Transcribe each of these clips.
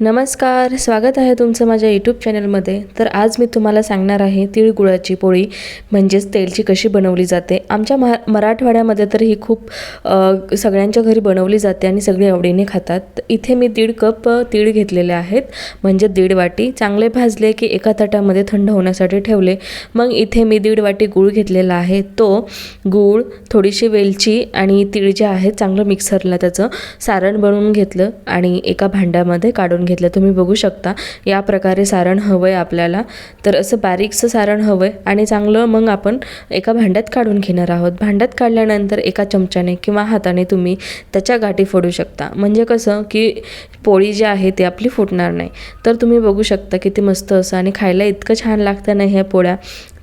नमस्कार स्वागत आहे तुमचं माझ्या यूट्यूब चॅनलमध्ये तर आज मी तुम्हाला सांगणार आहे तिळगुळाची पोळी म्हणजेच तेलची कशी बनवली जाते. आमच्या महा मराठवाड्यामध्ये तर ही खूप सगळ्यांच्या घरी बनवली जाते आणि सगळे आवडीने खातात. इथे मी दीड कप तीळ घेतलेले आहेत. म्हणजे दीड वाटी. चांगले भाजले की एका ताटामध्ये थंड होण्यासाठी ठेवले. मग इथे मी दीड वाटी गूळ घेतलेला आहे. तो गूळ थोडीशी वेलची आणि तीळ जे आहे चांगलं मिक्सरला त्याचं सारण बनवून घेतलं आणि एका भांड्यामध्ये काढून घेतलं तुम्ही बघू शकता या प्रकारे सारण हवं आहे आपल्याला. तर असं बारीकसं सारण हवं आहे आणि चांगलं मग आपण एका भांड्यात काढून घेणार आहोत. भांड्यात काढल्यानंतर एका चमच्याने किंवा हाताने तुम्ही त्याच्या गाठी फोडू शकता. म्हणजे कसं की पोळी जी आहे ती आपली फुटणार नाही. तर तुम्ही बघू शकता किती मस्त असं आणि खायला इतकं छान लागतं नाही ह्या पोळ्या.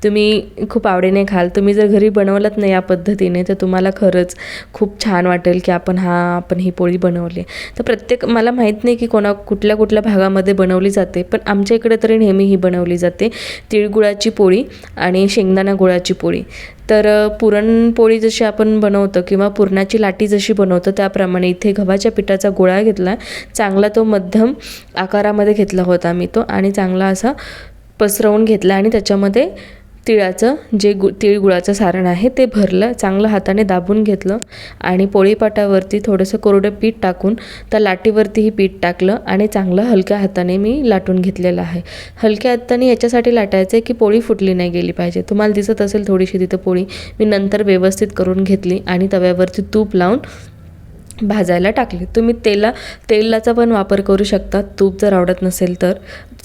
तुम्ही खूप आवडीने खाल. तुम्ही जर घरी बनवलंत नाही या पद्धतीने तर तुम्हाला खरंच खूप छान वाटेल की आपण हा आपण ही पोळी बनवली. तर प्रत्येक मला माहीत नाही की कोणा कुठल्या कुठल्या भागामध्ये बनवली जाते पण आमच्या इकडे तरी नेहमी ही बनवली जाते. तिळगुळाची पोळी आणि शेंगदाणा गुळाची पोळी. तर पुरणपोळी जशी आपण बनवतो किंवा पुरणाची लाटी जशी बनवतो त्याप्रमाणे इथे गव्हाच्या पिठाचा गोळा घेतला. चांगला तो मध्यम आकारामध्ये घेतला होता मी तो आणि चांगला असा पसरवून घेतला आणि त्याच्यामध्ये तिळाचं जे गु तिळगुळाचं सारण आहे ते भरलं चांगलं हाताने दाबून घेतलं आणि पोळीपाटावरती थोडंसं कोरडं पीठ टाकून त्या लाटीवरतीही पीठ टाकलं आणि चांगलं हलक्या हाताने मी लाटून घेतलेलं आहे. हलक्या हाताने याच्यासाठी लाटायचं आहे की पोळी फुटली नाही गेली पाहिजे. तुम्हाला दिसत असेल थोडीशी तिथं पोळी. मी नंतर व्यवस्थित करून घेतली आणि तव्यावरती तूप लावून भाजायला टाकले. तुम्ही तेला तेलाचा पण वापर करू शकता. तूप जर आवडत नसेल तर.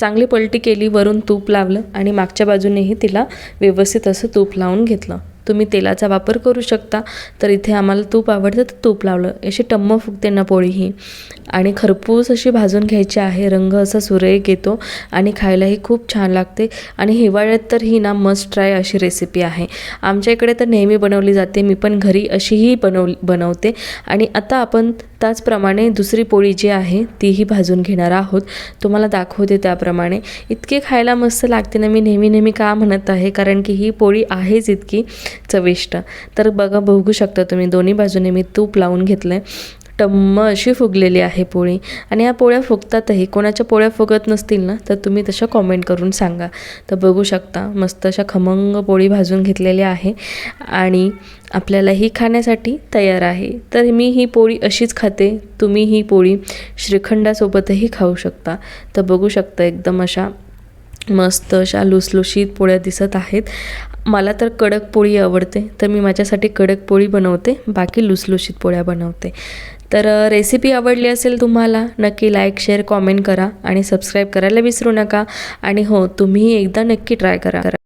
चांगली पलटी केली वरून तूप लावलं आणि मागच्या बाजूनेही तिला व्यवस्थित असं तूप लावून घेतलं. तुम्ही तेलाचा वापर करू शकता. तर इथे आम्हाला तूप आवडतं तर तूप लावलं. अशी टम्म फुगते ना पोळी ही. आणि खरपूस अशी भाजून घ्यायची आहे. रंग असा सुरेख येतो आणि खायलाही खूप छान लागते. आणि हिवाळ्यात तर ही ना मस्ट ट्राय अशी रेसिपी आहे. आमच्या इकडे तर नेहमी बनवली जाते. मी पण घरी अशीही बनव बनवते. आणि आता आपण त्याचप्रमाणे दुसरी पोळी जी आहे तीही भाजून घेणार आहोत. तुम्हाला दाखवते त्याप्रमाणे. इतकी खायला मस्त लागते ना. मी नेहमी नेहमी का म्हणत आहे? कारण की ही पोळी आहेच इतकी. चविष्ट तर बघा बघू शकता तुम्ही दोन्ही बाजूने मी तूप लावून घेतलं आहे टम्म अशी फुगलेली आहे पोळी. आणि या पोळ्या फुगतातही कोणाच्या पोळ्या फुगत नसतील ना तर तुम्ही तशा कॉमेंट करून सांगा. तर बघू शकता मस्त अशा खमंग पोळी भाजून घेतलेली आहे. आणि आपल्याला ही खाण्यासाठी तयार आहे. तर मी ही पोळी अशीच खाते. तुम्ही ही पोळी श्रीखंडासोबतही खाऊ शकता. तर बघू शकता एकदम अशा मस्त अशा लुसलुशीत पोळ्या दिसत आहेत. मला तर कडक पोळी आवडते तर मी माझ्यासाठी कडक पोळी बनवते बाकी लुसलुशीत पोळ्या बनवते. तर रेसिपी आवडली असेल तुम्हाला नक्की लाईक शेअर कॉमेंट करा आणि सबस्क्राईब करायला विसरू नका. आणि हो तुम्ही एकदा नक्की ट्राय करा.